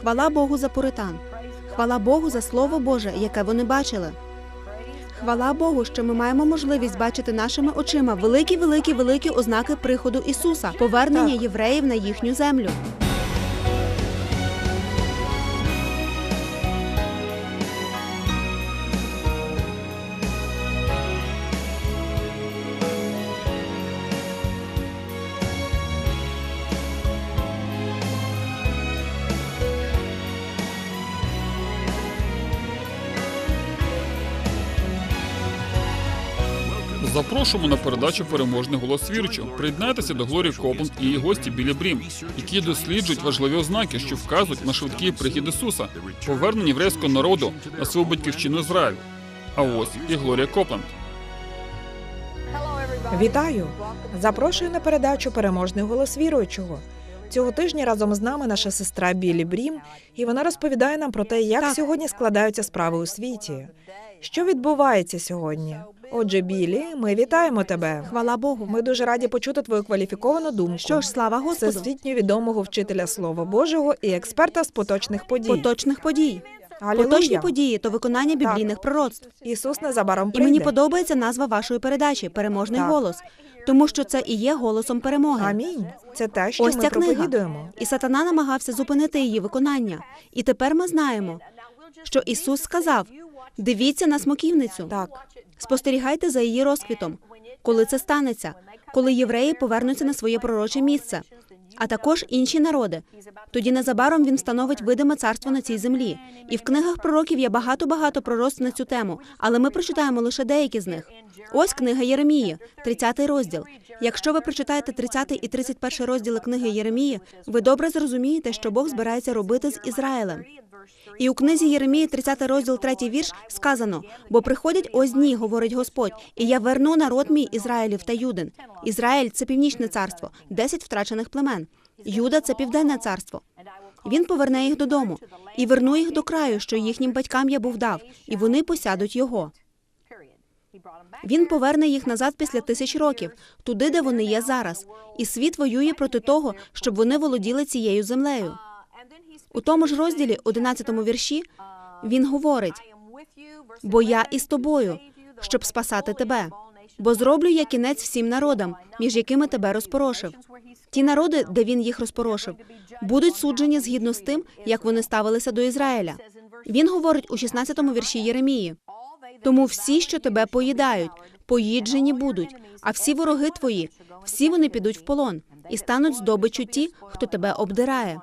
Хвала Богу за пуритан. Хвала Богу за Слово Боже, яке вони бачили. Хвала Богу, що ми маємо можливість бачити нашими очима великі, великі, великі ознаки приходу Ісуса, повернення євреїв на їхню землю. Запрошуємо на передачу Переможний голос віруючого. Приєднайтеся до Глорії Копланд і її гості Білі Брім, які досліджують важливі ознаки, що вказують на швидкий прихід Ісуса, повернення єврейського народу на свою батьківщину Ізраїль. А ось і Глорія Копланд. Вітаю! Запрошую на передачу Переможний голос віруючого. Цього тижня разом з нами наша сестра Білі Брім, і вона розповідає нам про те, як Так. сьогодні складаються справи у світі. Що відбувається сьогодні? Отже, Білі, ми вітаємо тебе. Хвала Богу. Ми дуже раді почути твою кваліфіковану думку. Що ж, слава Господу. всесвітньо відомого вчителя Слова Божого і експерта з поточних подій. Поточних подій. Алілуя! Поточні події то виконання біблійних пророцтв. Ісус незабаром І мені подобається назва вашої передачі Переможний Так. голос, тому що це і є голосом перемоги. Амінь. Це те, що Ось ми ця проповідуємо. І сатана намагався зупинити її виконання. І тепер ми знаємо, що Ісус сказав: дивіться на смоківницю, Так. Спостерігайте за її розквітом, коли це станеться, коли євреї повернуться на своє пророче місце, а також інші народи. Тоді незабаром він встановить видиме царство на цій землі. І в книгах пророків є багато багато пророцтв на цю тему, але ми прочитаємо лише деякі з них. Ось книга Єремії, 30 розділ. Якщо ви прочитаєте 30 і 31 розділи книги Єремії, ви добре зрозумієте, що Бог збирається робити з Ізраїлем. І у книзі Єремії, 30 розділ, 3 вірш, сказано: бо приходять ось дні, говорить Господь, і я верну народ мій Ізраїлів та Юдин. Ізраїль це північне царство, 10 втрачених племен. Юда це південне царство. Він поверне їх додому і верну їх до краю, що їхнім батькам я був дав, і вони посядуть його. Він поверне їх назад після тисяч років, туди, де вони є зараз. І світ воює проти того, щоб вони володіли цією землею. У тому ж розділі, 11 вірші, він говорить: бо я із тобою, щоб спасати тебе. Бо зроблю я кінець всім народам, між якими тебе розпорошив. Ті народи, де він їх розпорошив, будуть суджені згідно з тим, як вони ставилися до Ізраїля. Він говорить у 16 вірші Єремії. Тому всі, що тебе поїдають, поїджені будуть, а всі вороги твої, всі вони підуть в полон і стануть здобиччю ті, хто тебе обдирає.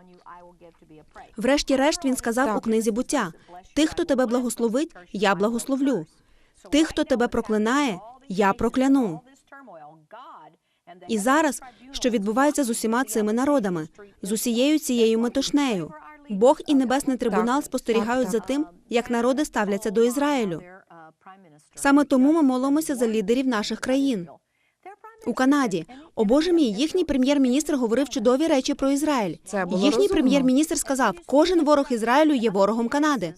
Врешті-решт він сказав Так. у книзі буття: тих, хто тебе благословить, я благословлю. Тих, хто тебе проклинає, я прокляну. І зараз, що відбувається з усіма цими народами, з усією цією метушнею, Бог і небесний трибунал спостерігають за тим, як народи ставляться до Ізраїлю. Саме тому ми молимося за лідерів наших країн. У Канаді, о Боже мій, їхній прем'єр-міністр говорив чудові речі про Ізраїль. Це було Їхній прем'єр-міністр сказав: кожен ворог Ізраїлю є ворогом Канади.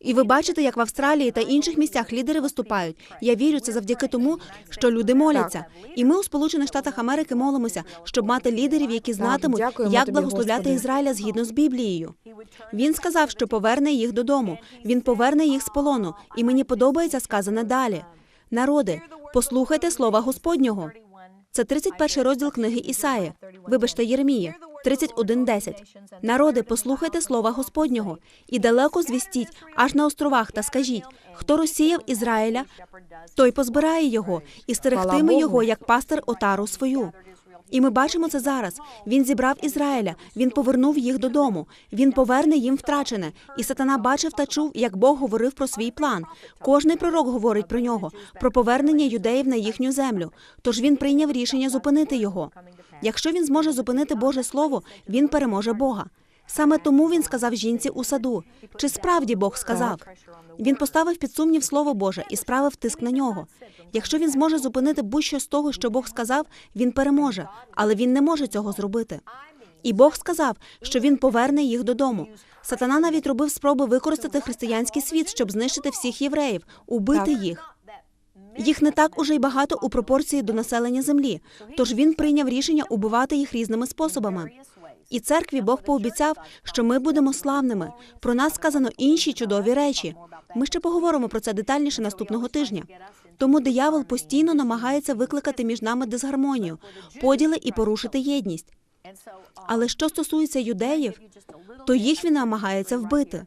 І ви бачите, як в Австралії та інших місцях лідери виступають. Я вірю, це завдяки тому, що люди моляться. І ми у Сполучених Штатах Америки молимося, щоб мати лідерів, які знатимуть, дякуємо як тобі, благословляти Господи. Ізраїля згідно з Біблією. Він сказав, що поверне їх додому. Він поверне їх з полону. І мені подобається сказане далі. Народи, послухайте слова Господнього. Це 31 розділ книги Ісаї. Вибачте, Єремія, 31.10. Народи, послухайте слова Господнього і далеко звістіть, аж на островах, та скажіть, хто розсіяв Ізраїля, той позбирає його і стерегтиме його, як пастир отару свою. І ми бачимо це зараз. Він зібрав Ізраїля, він повернув їх додому. Він поверне їм втрачене. І сатана бачив та чув, як Бог говорив про свій план. Кожний пророк говорить про нього, про повернення юдеїв на їхню землю. Тож він прийняв рішення зупинити його. Якщо він зможе зупинити Боже Слово, він переможе Бога. Саме тому він сказав жінці у саду. Чи справді Бог сказав? Він поставив під сумнів слово Боже і справив тиск на нього. Якщо він зможе зупинити будь-що з того, що Бог сказав, він переможе, але він не може цього зробити. І Бог сказав, що він поверне їх додому. Сатана навіть робив спроби використати християнський світ, щоб знищити всіх євреїв, убити їх. Їх не так уже й багато у пропорції до населення землі. Тож він прийняв рішення убивати їх різними способами. І церкві Бог пообіцяв, що ми будемо славними. Про нас сказано інші чудові речі. Ми ще поговоримо про це детальніше наступного тижня. Тому диявол постійно намагається викликати між нами дисгармонію, поділи і порушити єдність. Але що стосується юдеїв, то їх він намагається вбити.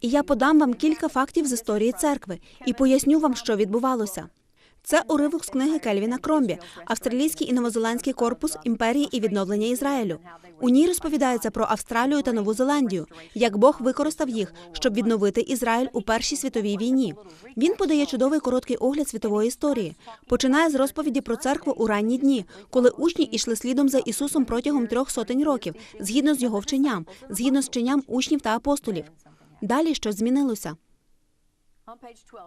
І я подам вам кілька фактів з історії церкви і поясню вам, що відбувалося. Це уривок з книги Кельвіна Кромбі, австралійський і новозеландський корпус імперії і відновлення Ізраїлю. У ній розповідається про Австралію та Нову Зеландію, як Бог використав їх, щоб відновити Ізраїль у Першій світовій війні. Він подає чудовий короткий огляд світової історії. Починає з розповіді про церкву у ранні дні, коли учні йшли слідом за Ісусом протягом трьох сотень років, згідно з його вченням, згідно з вченням учнів та апостолів. Далі щось змінилося.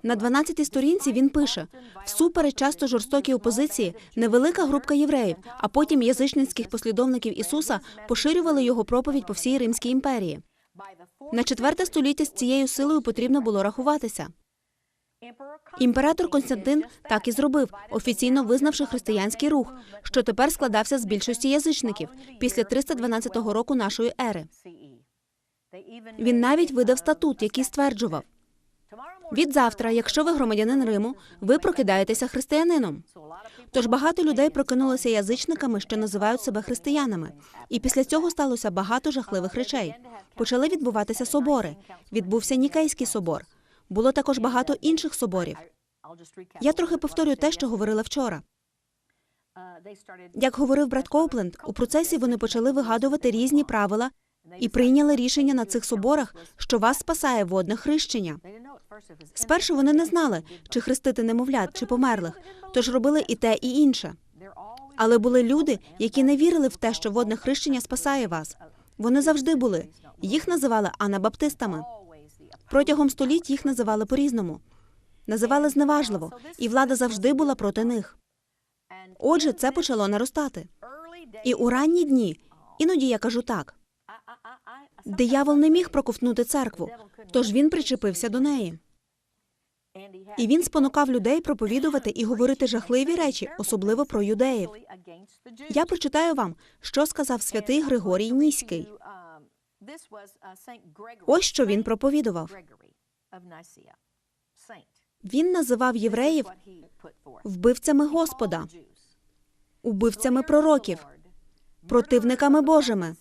На 12-й сторінці він пише: всупереч часто жорстокій опозиції, невелика групка євреїв, а потім язичницьких послідовників Ісуса поширювали його проповідь по всій Римській імперії. На четверте століття з цією силою потрібно було рахуватися. Імператор Константин так і зробив, офіційно визнавши християнський рух, що тепер складався з більшості язичників після 312 року нашої ери. Він навіть видав статут, який стверджував: від завтра, якщо ви громадянин Риму, ви прокидаєтеся християнином. Тож багато людей прокинулися язичниками, що називають себе християнами. І після цього сталося багато жахливих речей. Почали відбуватися собори. Відбувся Нікейський собор. Було також багато інших соборів. Я трохи повторю те, що говорила вчора. Як говорив брат Коупленд, у процесі вони почали вигадувати різні правила і прийняли рішення на цих соборах, що вас спасає водне хрещення. Спершу вони не знали, чи хрестити немовлят, чи померлих, тож робили і те, і інше. Але були люди, які не вірили в те, що водне хрещення спасає вас. Вони завжди були. Їх називали анабаптистами. Протягом століть їх називали по-різному. Називали зневажливо, і влада завжди була проти них. Отже, це почало наростати. І у ранні дні, іноді я кажу так: диявол не міг проковтнути церкву, тож він причепився до неї. І він спонукав людей проповідувати і говорити жахливі речі, особливо про юдеїв. Я прочитаю вам, що сказав святий Григорій Ніський. Ось що він проповідував. Він називав євреїв вбивцями Господа, убивцями пророків, противниками Божими,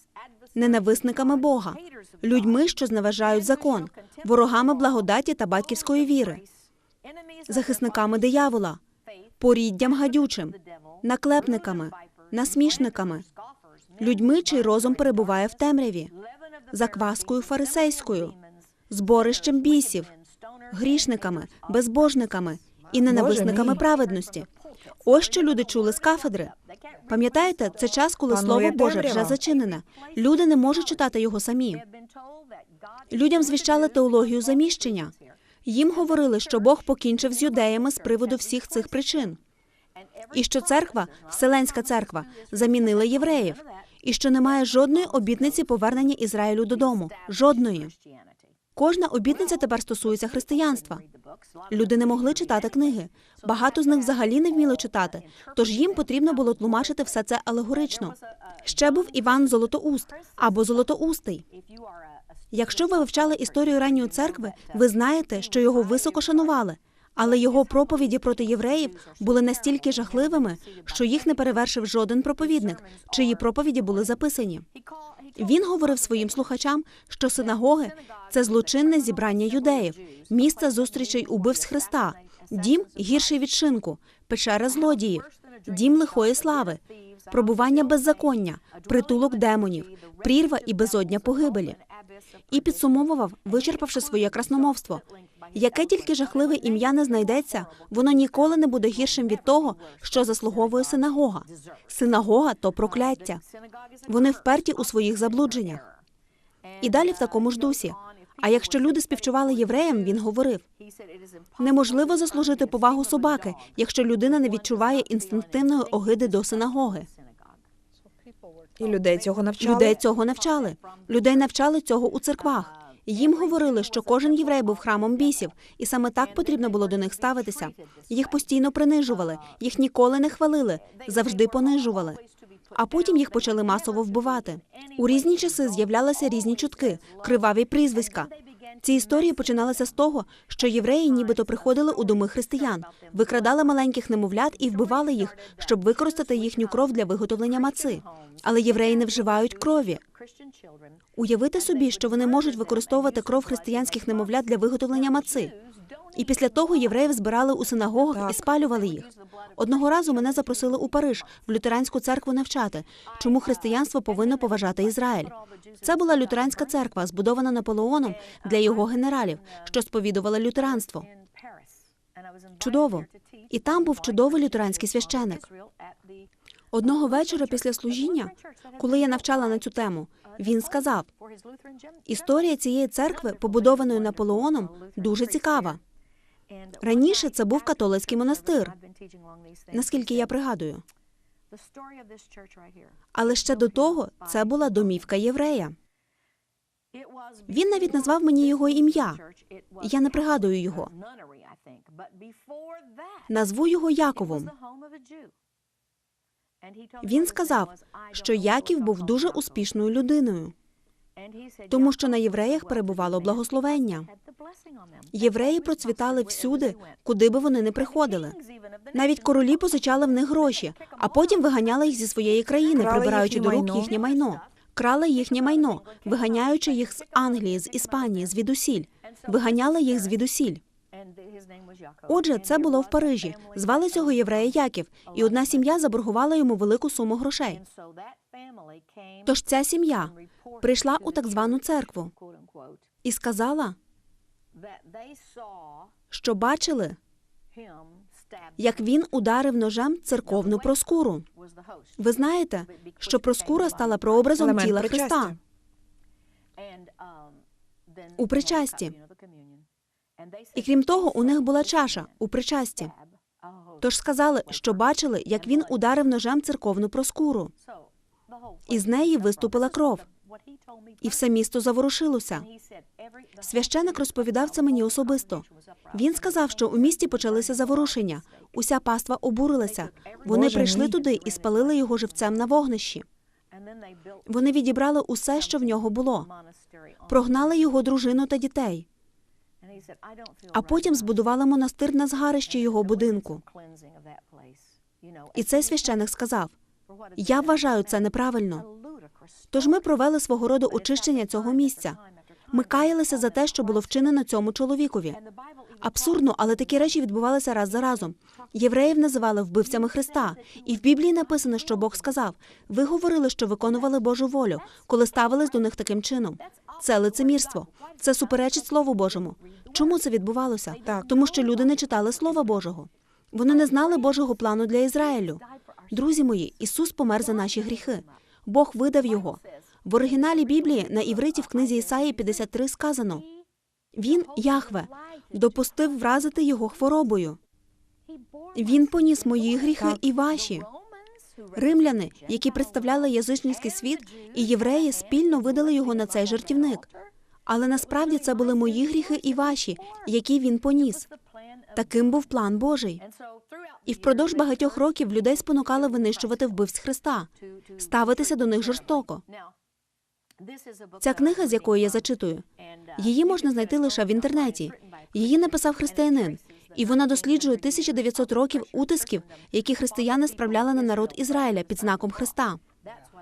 ненависниками Бога, людьми, що зневажають закон, ворогами благодаті та батьківської віри, захисниками диявола, поріддям гадючим, наклепниками, насмішниками, людьми, чий розум перебуває в темряві, закваскою фарисейською, зборищем бісів, грішниками, безбожниками і ненависниками праведності. Ось що люди чули з кафедри. Пам'ятаєте, це час, коли слово Боже вже зачинене. Люди не можуть читати його самі. Людям звіщали теологію заміщення. Їм говорили, що Бог покінчив з юдеями з приводу всіх цих причин, і що церква, Вселенська церква, замінила євреїв, і що немає жодної обітниці повернення Ізраїлю додому. Жодної. Кожна обітниця тепер стосується християнства. Люди не могли читати книги. Багато з них взагалі не вміли читати, тож їм потрібно було тлумачити все це алегорично. Ще був Іван Золотоуст або Золотоустий. Якщо ви вивчали історію ранньої церкви, ви знаєте, що його високо шанували. Але його проповіді проти євреїв були настільки жахливими, що їх не перевершив жоден проповідник, чиї проповіді були записані. Він говорив своїм слухачам, що синагоги це злочинне зібрання юдеїв, місце зустрічей убивць Христа, дім гірший від шинку, печера злодіїв, дім лихої слави, пробування беззаконня, притулок демонів, прірва і безодня погибелі. І підсумовував, вичерпавши своє красномовство. Яке тільки жахливе ім'я не знайдеться, воно ніколи не буде гіршим від того, що заслуговує синагога. Синагога то прокляття. Вони вперті у своїх заблудженнях. І далі в такому ж дусі. А якщо люди співчували євреям, він говорив: неможливо заслужити повагу собаки, якщо людина не відчуває інстинктивної огиди до синагоги. І людей цього навчали. Людей цього навчали. Людей навчали цього у церквах. Їм говорили, що кожен єврей був храмом бісів, і саме так потрібно було до них ставитися. Їх постійно принижували, їх ніколи не хвалили, завжди понижували. а потім їх почали масово вбивати. У різні часи з'являлися різні чутки, криваві прізвиська. Ці історії починалися з того, що євреї нібито приходили у доми християн, викрадали маленьких немовлят і вбивали їх, щоб використати їхню кров для виготовлення маци. Але євреї не вживають крові. Уявити собі, що вони можуть використовувати кров християнських немовлят для виготовлення маци. І після того євреїв збирали у синагогах Так. і спалювали їх. Одного разу мене запросили у Париж в лютеранську церкву навчати, чому християнство повинно поважати Ізраїль. Це була лютеранська церква, збудована Наполеоном для його генералів, що сповідували лютеранство. Чудово. І там був чудовий лютеранський священик. Одного вечора після служіння, коли я навчала на цю тему, він сказав: історія цієї церкви, побудованої Наполеоном, дуже цікава. Раніше це був католицький монастир, наскільки я пригадую. Але ще до того це була домівка єврея. Він навіть назвав мені його ім'я. Я не пригадую його. Назву його Яковом. Він сказав, що Яків був дуже успішною людиною, тому що на євреях перебувало благословення. Євреї процвітали всюди, куди би вони не приходили. Навіть королі позичали в них гроші, а потім виганяли їх зі своєї країни, прибираючи до рук їхнє майно. Крали їхнє майно, виганяючи їх з Англії, з Іспанії, звідусіль. Виганяли їх звідусіль. Отже, це було в Парижі. Звали цього єврея Яків, і одна сім'я заборгувала йому велику суму грошей. Тож ця сім'я прийшла у так звану церкву і сказала, що бачили, як він ударив ножем церковну проскуру. Ви знаєте, що проскура стала прообразом тіла. Христа. У причасті. І крім того, у них була чаша у причасті. Тож сказали, що бачили, як він ударив ножем церковну проскуру. Із неї виступила кров. І все місто заворушилося. Священик розповідав це мені особисто. Він сказав, що у місті почалися заворушення. Уся паства обурилася. Вони прийшли туди і спалили його живцем на вогнищі. Вони відібрали усе, що в нього було, прогнали його дружину та дітей, а потім збудували монастир на згарищі його будинку. І цей священик сказав: Я вважаю це неправильно. Тож ми провели свого роду очищення цього місця. Ми каялися за те, що було вчинено цьому чоловікові. Абсурдно, але такі речі відбувалися раз за разом. Євреїв називали вбивцями Христа, і в Біблії написано, що Бог сказав: ви говорили, що виконували Божу волю, коли ставились до них таким чином. Це лицемірство. Це суперечить Слову Божому. Чому це відбувалося? Так. Тому що люди не читали Слова Божого. Вони не знали Божого плану для Ізраїлю. Друзі мої, Ісус помер за наші гріхи. Бог видав його. В оригіналі Біблії на івриті в книзі Ісаї 53 сказано: Він, Яхве, допустив вразити його хворобою. Він поніс мої гріхи і ваші. Римляни, які представляли язичницький світ, і євреї спільно видали його на цей жертівник. Але насправді це були мої гріхи і ваші, які він поніс. Таким був план Божий. І впродовж багатьох років людей спонукали винищувати вбивць Христа, ставитися до них жорстоко. Ця книга, з якої я зачитую, її можна знайти лише в інтернеті. Її написав християнин, і вона досліджує 1900 років утисків, які християни справляли на народ Ізраїля під знаком Христа.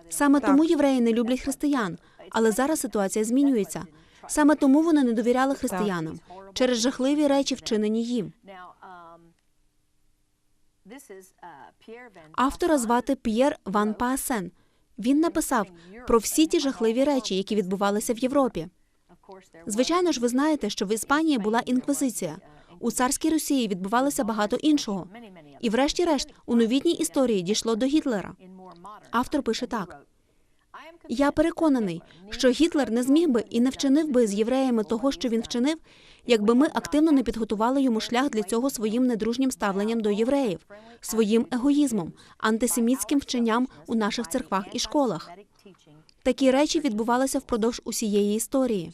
Саме Так. тому євреї не люблять християн, але зараз ситуація змінюється. Саме тому вони не довіряли християнам через жахливі речі, вчинені їм. Автора звати П'єр Ван Паасен. Він написав про всі ті жахливі речі, які відбувалися в Європі. Звичайно ж, ви знаєте, що в Іспанії була інквізиція. У царській Росії відбувалося багато іншого. І, врешті-решт, у новітній історії дійшло до Гітлера. Автор пише так: я переконаний, що Гітлер не зміг би і не вчинив би з євреями того, що він вчинив, якби ми активно не підготували йому шлях для цього своїм недружнім ставленням до євреїв, своїм егоїзмом, антисемітським вченням у наших церквах і школах. Такі речі відбувалися впродовж усієї історії.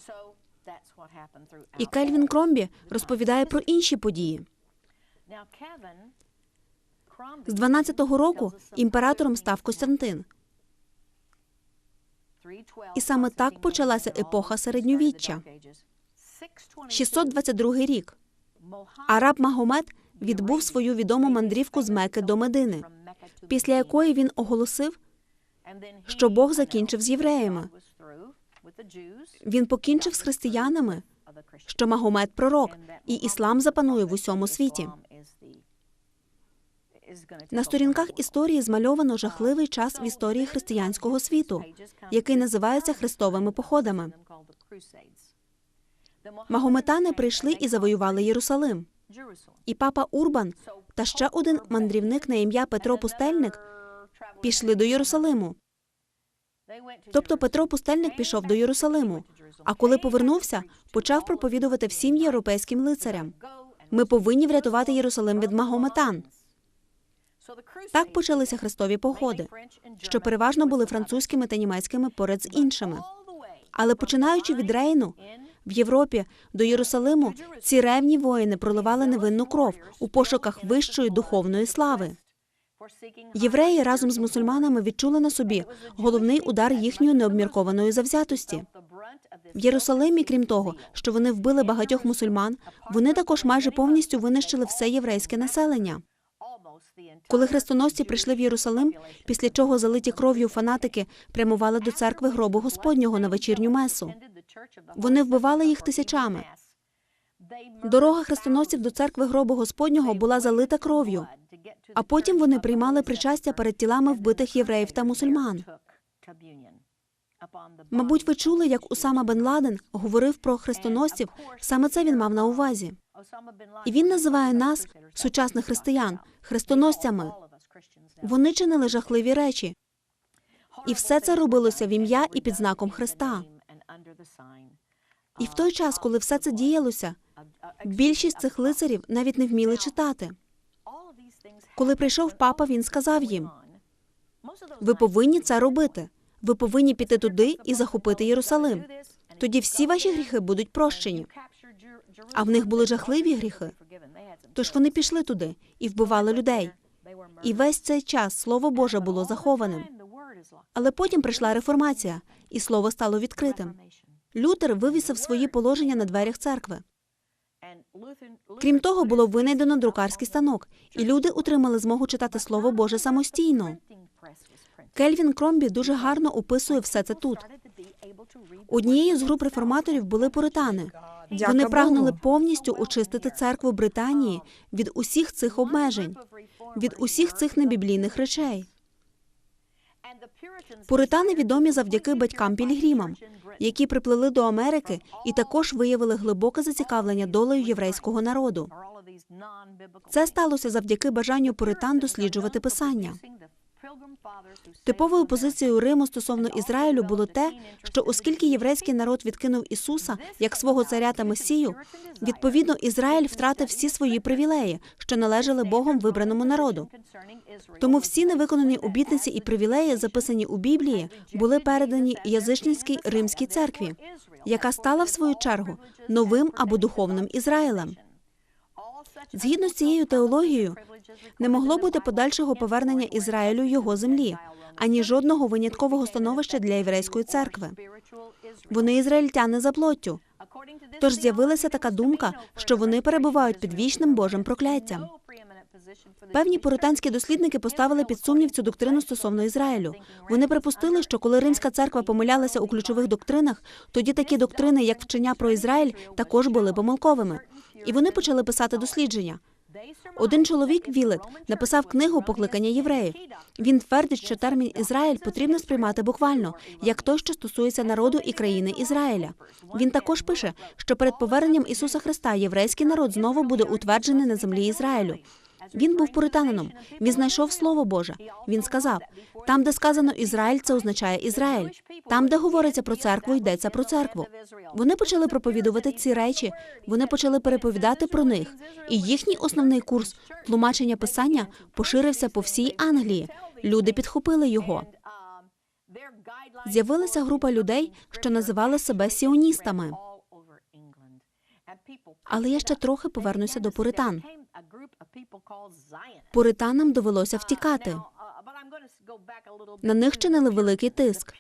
І Кельвін Кромбі розповідає про інші події. З 12-го року імператором став Костянтин. І саме так почалася епоха середньовіччя. 622 рік. Араб Магомед відбув свою відому мандрівку з Меки до Медини, після якої він оголосив, що Бог закінчив з євреями. Він покінчив з християнами, що Магомед пророк, і іслам запанує в усьому світі. На сторінках історії змальовано жахливий час в історії християнського світу, який називається хрестовими походами. Магометани прийшли і завоювали Єрусалим. І папа Урбан та ще один мандрівник на ім'я Петро Пустельник пішли до Єрусалиму. Тобто Петро Пустельник пішов до Єрусалиму, а коли повернувся, почав проповідувати всім європейським лицарям. Ми повинні врятувати Єрусалим від магометан. Так почалися хрестові походи, що переважно були французькими та німецькими поряд з іншими. Але починаючи від Рейну, в Європі до Єрусалиму ці ревні воїни проливали невинну кров у пошуках вищої духовної слави. Євреї разом з мусульманами відчули на собі головний удар їхньої необміркованої завзятості. В Єрусалимі, крім того, що вони вбили багатьох мусульман, вони також майже повністю винищили все єврейське населення. Коли хрестоносці прийшли в Єрусалим, після чого залиті кров'ю фанатики прямували до церкви гробу Господнього на вечірню месу. Вони вбивали їх тисячами. Дорога хрестоносців до церкви гробу Господнього була залита кров'ю, а потім вони приймали причастя перед тілами вбитих євреїв та мусульман. Мабуть, ви чули, як Усама бен Ладен говорив про хрестоносців. Саме це він мав на увазі. І він називає нас, сучасних християн, хрестоносцями. Вони чинили жахливі речі, і все це робилося в ім'я і під знаком Христа. І в той час, коли все це діялося, більшість цих лицарів навіть не вміли читати. Коли прийшов папа, він сказав їм: ви повинні це робити. Ви повинні піти туди і захопити Єрусалим. Тоді всі ваші гріхи будуть прощені. А в них були жахливі гріхи. Тож вони пішли туди і вбивали людей. І весь цей час слово Боже було захованим. Але потім прийшла реформація, і слово стало відкритим. Лютер вивісив свої положення на дверях церкви. Крім того, було винайдено друкарський станок, і люди отримали змогу читати слово Боже самостійно. Кельвін Кромбі дуже гарно описує все це тут. Однією з груп реформаторів були пуритани. Вони прагнули повністю очистити церкву Британії від усіх цих обмежень, від усіх цих небіблійних речей. Пуритани відомі завдяки батькам Пілігримам, які приплили до Америки і також виявили глибоке зацікавлення долею єврейського народу. Це сталося завдяки бажанню пуритан досліджувати писання. Типовою позицією Риму стосовно Ізраїлю було те, що оскільки єврейський народ відкинув Ісуса як свого царя та месію, відповідно Ізраїль втратив всі свої привілеї, що належали Богом вибраному народу. Тому всі невиконані обітниці і привілеї, записані у Біблії, були передані язичницькій римській церкві, яка стала в свою чергу новим або духовним Ізраїлем. Згідно з цією теологією, не могло бути подальшого повернення Ізраїлю його землі, ані жодного виняткового становища для єврейської церкви. Вони ізраїльтяни за плоттю. Тож з'явилася така думка, що вони перебувають під вічним Божим прокляттям. Певні пуританські дослідники поставили під сумнів цю доктрину стосовно Ізраїлю. Вони припустили, що коли римська церква помилялася у ключових доктринах, тоді такі доктрини, як вчення про Ізраїль, також були помилковими. І вони почали писати дослідження. Один чоловік Вілет написав книгу Покликання євреїв. Він твердить, що термін Ізраїль потрібно сприймати буквально, як той, що стосується народу і країни Ізраїля. Він також пише, що перед поверненням Ісуса Христа єврейський народ знову буде утверджений на землі Ізраїлю. Він був пуританином. Він знайшов слово Боже. Він сказав: там, де сказано Ізраїль, це означає Ізраїль. Там, де говориться про церкву, йдеться про церкву. Вони почали проповідувати ці речі. Вони почали переповідати про них. І їхній основний курс тлумачення писання поширився по всій Англії. Люди підхопили його. З'явилася група людей, що називали себе сіоністами. Але я ще трохи повернуся до пуритан. Пуританам довелося втікати. На них чинили великий тиск.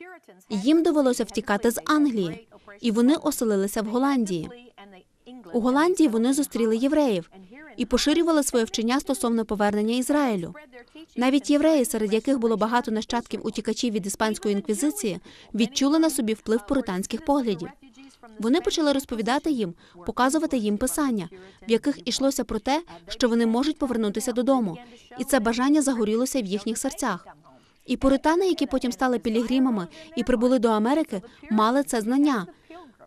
Їм довелося втікати з Англії, і вони оселилися в Голландії. У Голландії вони зустріли євреїв і поширювали своє вчення стосовно повернення Ізраїлю. Навіть євреї, серед яких було багато нащадків утікачів від іспанської інквізиції, відчули на собі вплив пуританських поглядів. Вони почали розповідати їм, показувати їм писання, в яких ішлося про те, що вони можуть повернутися додому, і це бажання загорілося в їхніх серцях. І пуритани, які потім стали пілігримами і прибули до Америки, мали це знання,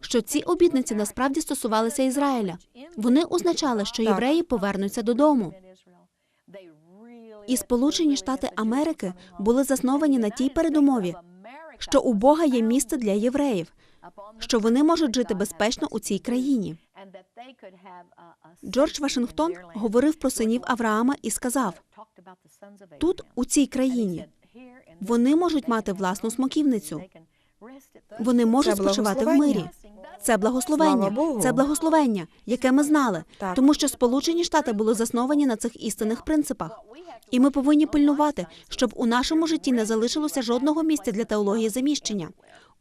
що ці обітниці насправді стосувалися Ізраїля. Вони означали, що євреї повернуться додому. І Сполучені Штати Америки були засновані на тій передумові, що у Бога є місце для євреїв, що вони можуть жити безпечно у цій країні. Джордж Вашингтон говорив про синів Авраама і сказав: тут, у цій країні, вони можуть мати власну смоківницю. Вони можуть спочивати в мирі. Це благословення, це благословення, яке ми знали, Так. тому що Сполучені Штати були засновані на цих істинних принципах. І ми повинні пильнувати, щоб у нашому житті не залишилося жодного місця для теології заміщення.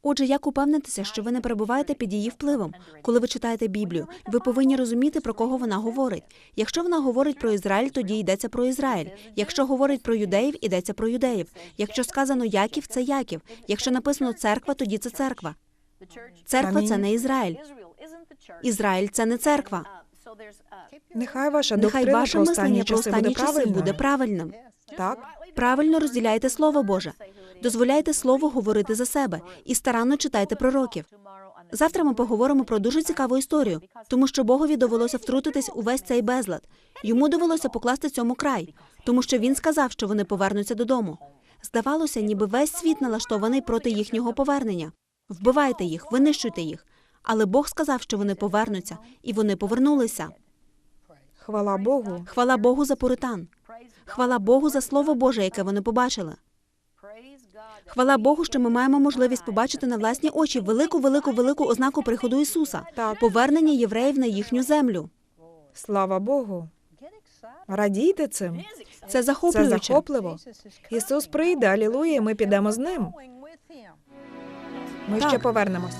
Отже, як упевнитися, що ви не перебуваєте під її впливом, коли ви читаєте Біблію? Ви повинні розуміти, про кого вона говорить. Якщо вона говорить про Ізраїль, тоді йдеться про Ізраїль. Якщо говорить про юдеїв, йдеться про юдеїв. Якщо сказано Яків, це Яків. Якщо написано церква, тоді це церква. Церква це не Ізраїль. Ізраїль це не церква. Нехай ваша Нехай ваше про останні мислення про часи останні часи буде правильним. Так, Правильно розділяйте слово Боже. Дозволяйте слову говорити за себе і старанно читайте пророків. Завтра ми поговоримо про дуже цікаву історію, тому що Богові довелося втрутитись у весь цей безлад. Йому довелося покласти цьому край, тому що він сказав, що вони повернуться додому. Здавалося, ніби весь світ налаштований проти їхнього повернення. Вбивайте їх, винищуйте їх. Але Бог сказав, що вони повернуться, і вони повернулися. хвала Богу. Хвала Богу за пуритан. Хвала Богу за слово Боже, яке вони побачили. Хвала Богу, що ми маємо можливість побачити на власні очі велику, велику, велику ознаку приходу Ісуса повернення євреїв на їхню землю. Слава Богу. Радійте цим. Це Це захопливо. Ісус прийде, алілуя, і ми підемо з ним. Ми Так. ще повернемось.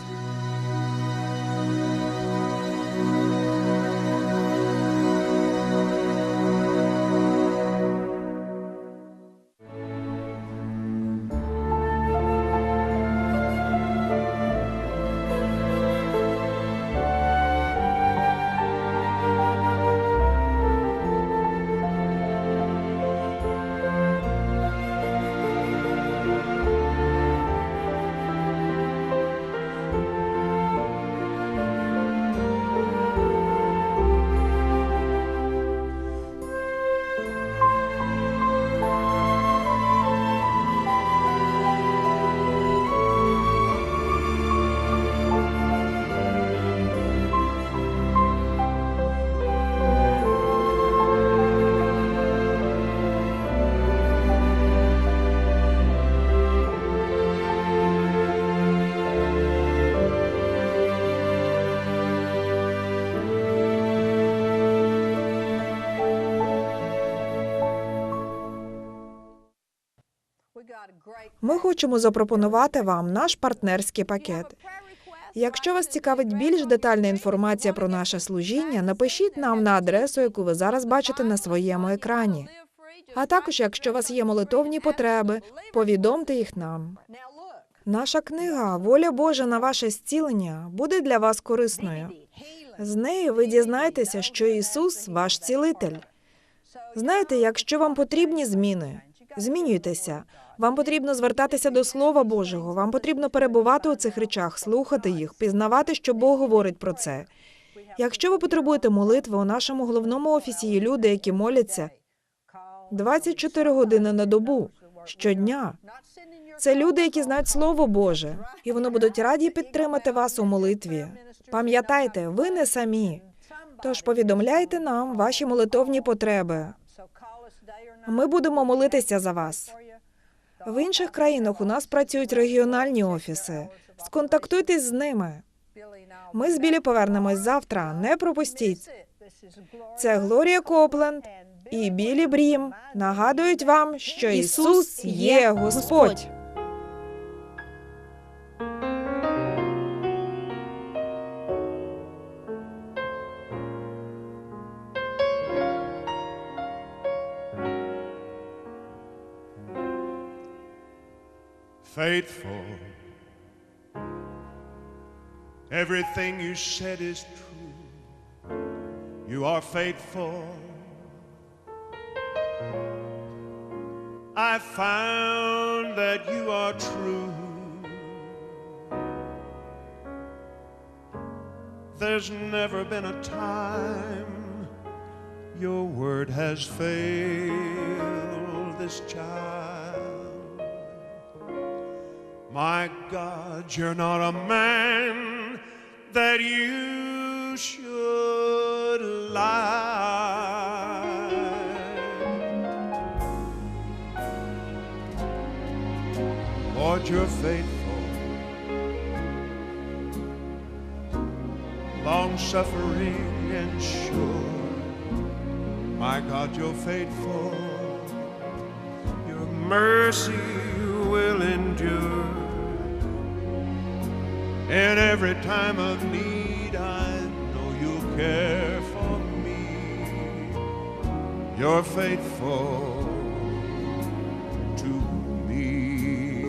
Хочемо запропонувати вам наш партнерський пакет. Якщо вас цікавить більш детальна інформація про наше служіння, напишіть нам на адресу, яку ви зараз бачите на своєму екрані. А також, якщо у вас є молитовні потреби, повідомте їх нам. Наша книга Воля Божа на ваше зцілення буде для вас корисною. З нею ви дізнаєтеся, що Ісус ваш цілитель. Знаєте, якщо вам потрібні зміни, змінюйтеся. Вам потрібно звертатися до Слова Божого. Вам потрібно перебувати у цих речах, слухати їх, пізнавати, що Бог говорить про це. Якщо ви потребуєте молитви, у нашому головному офісі є люди, які моляться 24 години на добу щодня. Це люди, які знають Слово Боже, і вони будуть раді підтримати вас у молитві. Пам'ятайте, ви не самі. Тож повідомляйте нам ваші молитовні потреби. Ми будемо молитися за вас. В інших країнах у нас працюють регіональні офіси. Сконтактуйтесь з ними. Ми з Білі повернемось завтра. Не пропустіть. Це Глорія Копленд і Білі Брім нагадують вам, що Ісус є Господь. Faithful. Everything you said is true. You are faithful. I found that you are true. There's never been a time your word has failed this child. My God, you're not a man that you should lie. Lord, you're faithful, long suffering and sure. My God, you're faithful, your mercy will endure. In every time of need, I know you'll care for me. You're faithful to me.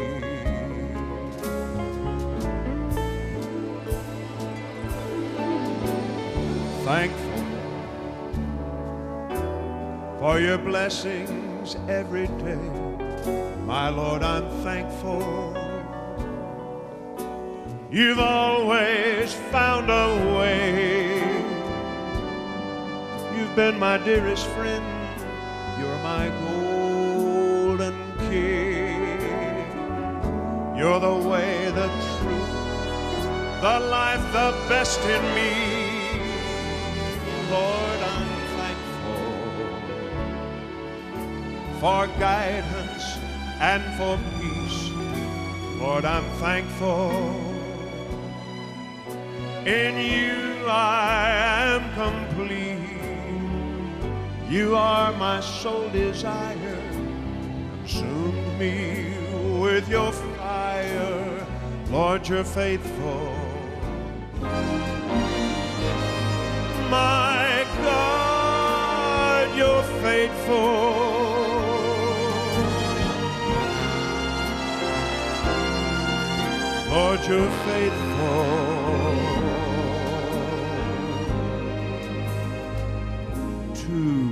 Thankful for your blessings every day. My Lord, I'm thankful. You've always found a way. You've been my dearest friend. You're my golden king. You're the way, the truth, the life, the best in me. Lord, I'm thankful for guidance and for peace. Lord, I'm thankful. In you I am complete. You are my sole desire. Consume me with your fire. Lord, you're faithful. My God, you're faithful. Lord, you're faithful Ooh.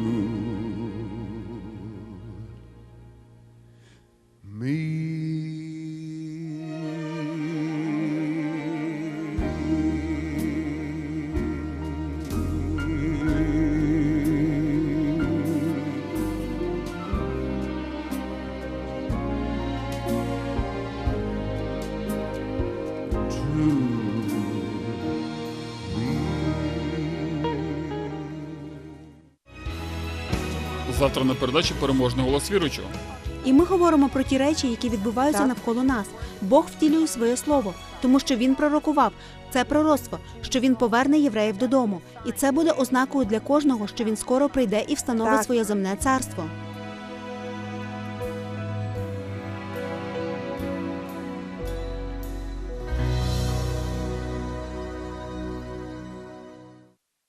Завтра на передачі переможний голос віруючого. І ми говоримо про ті речі, які відбуваються Так. навколо нас. Бог втілює своє слово, тому що він пророкував це пророцтво, що він поверне євреїв додому, і це буде ознакою для кожного, що він скоро прийде і встановить Так. своє земне царство.